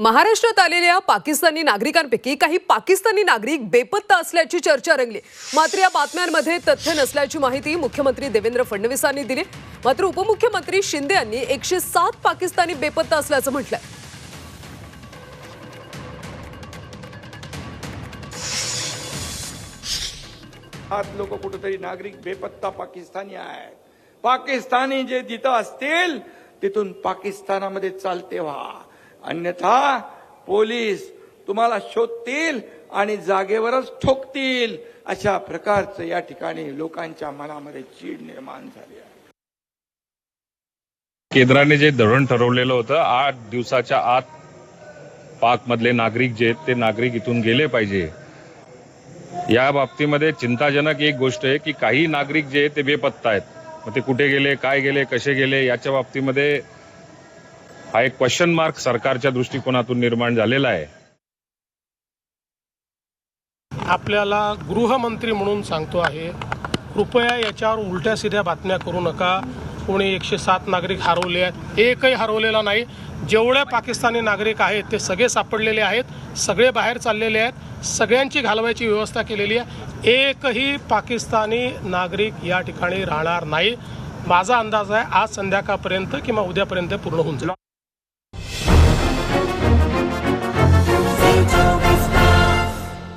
महाराष्ट्रात आलेल्या पाकिस्तानी नागरिकांपैकी काही पाकिस्तानी नागरिक बेपत्ता असल्याची चर्चा रंगली. मात्र या बातम्यांमध्ये तथ्य नसल्याची माहिती मुख्यमंत्री देवेंद्र फडणवीसांनी दिली. मात्र उपमुख्यमंत्री शिंदे यांनी एकशे सात पाकिस्तानी बेपत्ता असल्याचं म्हटलंय. हात लोक कुठेतरी नागरिक बेपत्ता पाकिस्तानी आहेत. पाकिस्तानी जे जिथं असतील तिथून पाकिस्तानामध्ये चालते व्हा अन्यथा पोलीस तुम्हाला शोधतील आणि जागेवरच ठोकतील अशा प्रकारचं या ठिकाणी लोकांच्या मनामध्ये चीड निर्माण झाली आहे. केंद्राने जे धोरण ठरवलेलं होतं आठ दिवसाच्या आत पाक मधले नागरिक जे आहेत ते नागरिक इथून गेले पाहिजे. या बाबतीमध्ये चिंताजनक एक गोष्ट आहे की काही नागरिक जे आहेत ते बेपत्ता आहेत. मग ते कुठे गेले काय गेले कसे गेले याच्या बाबतीमध्ये हा एक क्वेश्चन मार्क सरकारच्या दृष्टिकोनातून निर्माण झालेला आहे. आपल्याला गृहमंत्री म्हणून सांगतो आहे कृपया याच्यावर उलट्या सिध्या बातम्या करू नका. कोणी एकशे सात नागरिक हरवले आहेत एकही हरवलेला नाही. जेवढे पाकिस्तानी नागरिक आहेत ते सगळे सापडलेले आहेत सगळे बाहेर चाललेले आहेत सगळ्यांची घालवायची व्यवस्था केलेली आहे. एकही पाकिस्तानी नागरिक या ठिकाणी राहणार नाही. माझा अंदाज आहे आज संध्याकाळपर्यंत किंवा उद्यापर्यंत पूर्ण होऊन जाईल. thank you